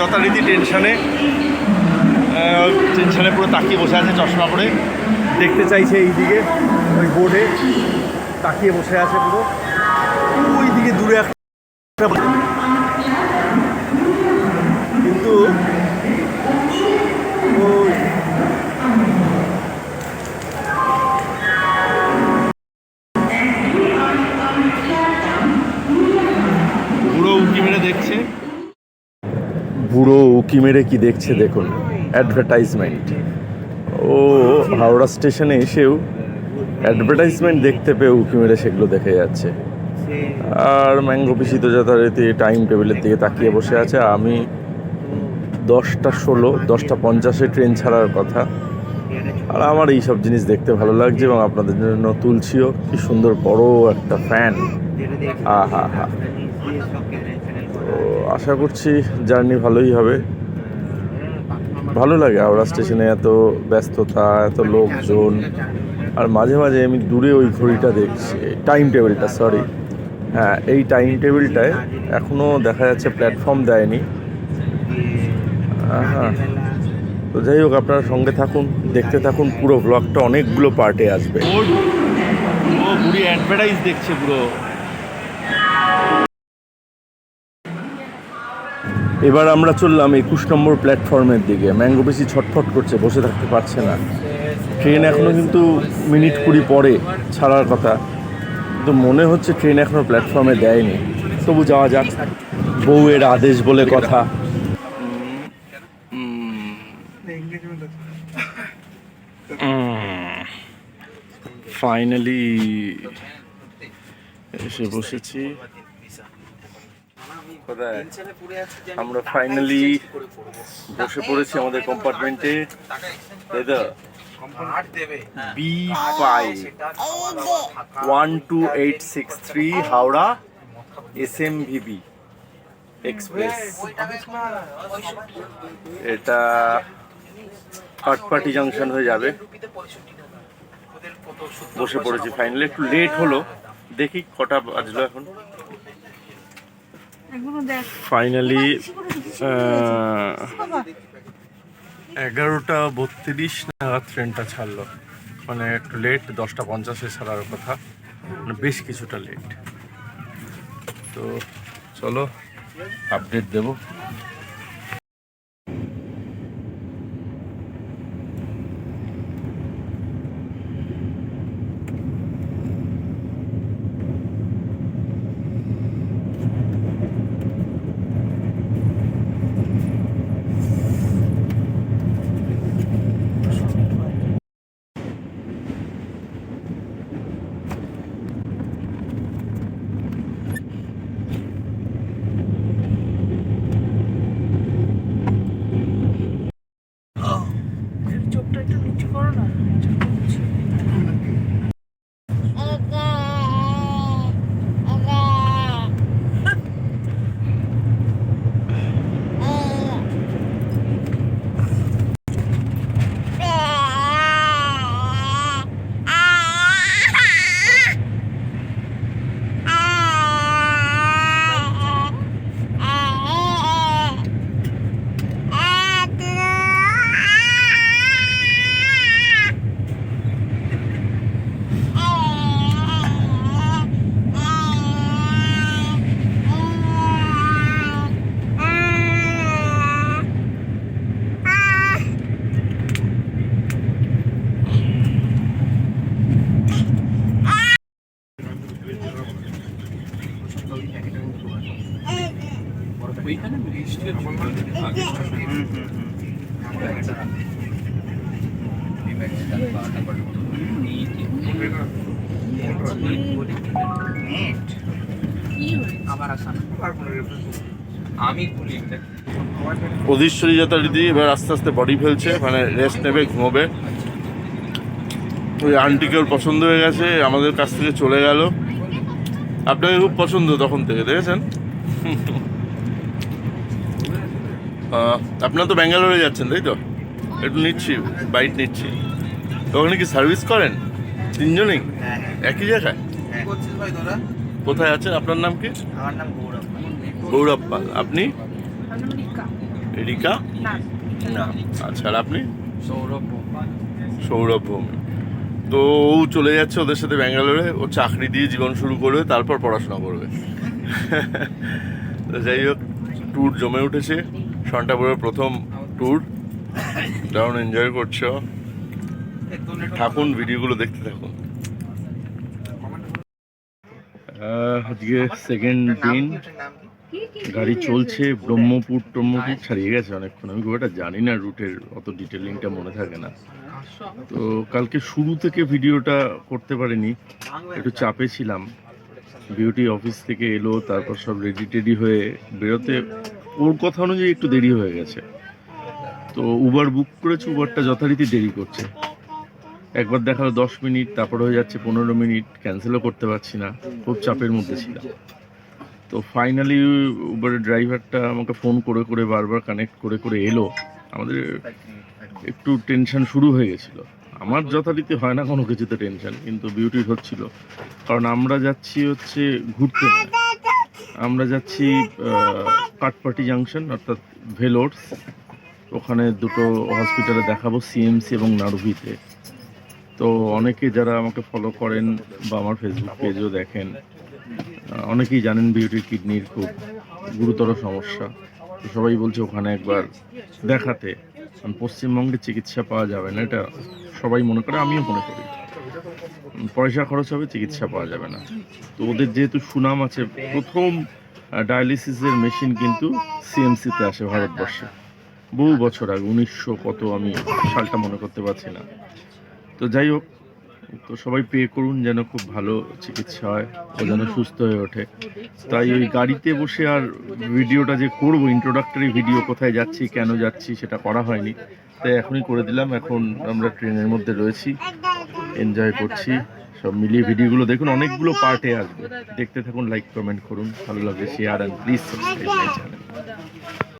স্টেশনে টেনশানে পুরো তাকিয়ে বসে আছে চশমা পরে। দেখতে চাইছে এই দিকে ওই বোর্ডে। তাকিয়ে বসে আছে পুরো। ওই দিকে দূরে একটা বুড়ো উঁকি মেরে কি দেখছে দেখুন। অ্যাডভার্টাইজমেন্ট ও, হাওড়া স্টেশনে এসেও অ্যাডভার্টাইজমেন্ট দেখতে পেয়ে উঁকি মেরে সেগুলো দেখে যাচ্ছে। আর ম্যাঙ্গো পিসিত যথারীতি টাইম টেবিলের দিকে তাকিয়ে বসে আছে। আমি দশটা ষোলো, দশটা পঞ্চাশে ট্রেন ছাড়ার কথা। আর আমার এই সব জিনিস দেখতে ভালো লাগছে এবং আপনাদের জন্য তুলছিও। কি সুন্দর বড় একটা ফ্যান আহা, হা। তো আশা করছি জার্নি ভালোই হবে। ভালো লাগে হাওড়া স্টেশনে এত ব্যস্ততা, এত লোকজন। আর মাঝে মাঝে আমি দূরে ওই ঘড়িটা দেখছি টাইম টেবিলটা সরি হ্যাঁ এই টাইম টেবিলটায় এখনও দেখা যাচ্ছে প্ল্যাটফর্ম দেয়নি। হ্যাঁ তো যাই হোক, আপনারা সঙ্গে থাকুন, দেখতে থাকুন পুরো ব্লগটা অনেকগুলো পার্টে আসবে। অ্যাডভার্টাইজ দেখছে পুরো। এবার আমরা চললাম একুশ নম্বর প্ল্যাটফর্মের দিকে। ম্যাঙ্গো বেশি ছটফট করছে, বসে থাকতে পারছে না। ট্রেন এখনও কিন্তু মিনিট কুড়ি পরে ছাড়ার কথা। কিন্তু মনে হচ্ছে ট্রেন এখনও প্ল্যাটফর্মে দেয়নি। তবু যাওয়া যাক। বউয়ের আদেশ বলে কথা। ফাইনালি এসে বসেছি? আমরা ফাইনালি বসে পড়েছি আমাদের কম্পার্টমেন্টে তো B five one two eight six three Howrah S M V B express এটা কাটপাটি জাংশন হয়ে যাবে। বসে পড়েছি ফাইনালি একটু লেট হলো। দেখি কটা বাজলো এখন। ফাইনালি এগারোটা বত্রিশ নাগাদ ট্রেনটা ছাড়লো। মানে একটু লেট দশটা পঞ্চাশে ছাড়ার কথা। মানে বেশ কিছুটা লেট তো চলো আপডেট দেবো। আমি খুলি অধীশ্বরী যথারীতি এবার আস্তে আস্তে বডি ফেলছে মানে রেস্ট নেবে ঘুমোবে। ওই আন্টিকে ওর পছন্দ হয়ে গেছে আমাদের কাছ থেকে চলে গেল। আপনাকে খুব পছন্দ তখন থেকে দেখেছেন? আপনারা তো ব্যাঙ্গালোরে যাচ্ছেন তাই তো? একটু নিচ্ছি বাইট নিচ্ছি। তো ওখানে কি সার্ভিস করেন? তিনজনেই? একই জায়গায়? করছিস ভাই কোথায় আছেন? আপনার নাম কি? আমার নাম গৌরব গৌরব পাল আপনি? রিকা। না। আচ্ছা আর আপনি? সৌরভ সৌরভ ভৌমিক। তো ও চলে যাচ্ছে ওদের সাথে ব্যাঙ্গালোরে ও চাকরি দিয়ে জীবন শুরু করবে তারপর পড়াশোনা করবে। তো যাই হোক ট্যুর জমে উঠেছে। সন্টাপুরের প্রথম ট্যুর দারুণ এনজয় করছ। থাকুন ভিডিওগুলো দেখতে থাকুন। আজকে সেকেন্ড দিন। গাড়ি চলছে, ব্রহ্মপুর ট্রহ্মপুর ছাড়িয়ে গেছে অনেকক্ষণ। আমি খুব একটা জানি না রুটের অত ডিটেলিংটা মনে থাকে না। তো কালকে শুরু থেকে ভিডিওটা করতে পারিনি। একটু চাপে ছিলাম। বিউটি অফিস থেকে এলো, তারপর সব রেডি টেডি হয়ে বেরোতে ওর কথা অনুযায়ী একটু দেরি হয়ে গেছে। তো উবার বুক করেছে উবারটা যথারীতি দেরি করছে। একবার দেখাল দশ মিনিট, তারপর হয়ে যাচ্ছে পনেরো মিনিট ক্যান্সেলও করতে পারছি না, খুব চাপের মধ্যে ছিলাম। তো ফাইনালি উবারের ড্রাইভারটা আমাকে ফোন করে করে বারবার কানেক্ট করে করে এলো। আমাদের একটু টেনশন শুরু হয়ে গেছিল। আমার যথারীতি হয় না কোনো কিছুতে টেনশন কিন্তু বিউটির হচ্ছিল। কারণ আমরা যাচ্ছি হচ্ছে ঘুরতে। আমরা যাচ্ছি কাটপাটি জাংশন, অর্থাৎ ভেলোর্স। ওখানে দুটো হসপিটালে দেখাবো সিএমসি এবং নারুভিতে। তো অনেকে যারা আমাকে ফলো করেন বা আমার ফেসবুক পেজও দেখেন অনেকেই জানেন বিউটির কিডনির খুব গুরুতর সমস্যা। তো সবাই বলছে ওখানে একবার দেখাতে। কারণ পশ্চিমবঙ্গে চিকিৎসা পাওয়া যাবে না, এটা সবাই মনে করে, আমিও মনে করি। পয়সা খরচ হবে, চিকিৎসা পাওয়া যাবে না। তো ওদের যেহেতু সুনাম আছে, প্রথম ডায়ালিসিসের মেশিন কিন্তু সিএমসিতে আসে ভারতবর্ষে। বহু বছর আগে, উনিশশো কত আমি সালটা মনে করতে পারছি না। তো যাই হোক, তো সবাই পে করুন যেন খুব ভালো চিকিৎসা হয় ও যেন সুস্থ হয়ে ওঠে। তাই ওই গাড়িতে বসে আর ভিডিওটা যে করব ইন্ট্রোডাক্টরি ভিডিও কোথায় যাচ্ছি, কেন যাচ্ছি, সেটা করা হয়নি। তাই এখনই করে দিলাম। এখন আমরা ট্রেনের মধ্যে রয়েছি এনজয় করছি। সব মিলিয়ে ভিডিওগুলো দেখুন, অনেকগুলো পার্টে আসবে। দেখতে থাকুন লাইক কমেন্ট করুন, ভালো লাগে share and please subscribe my channel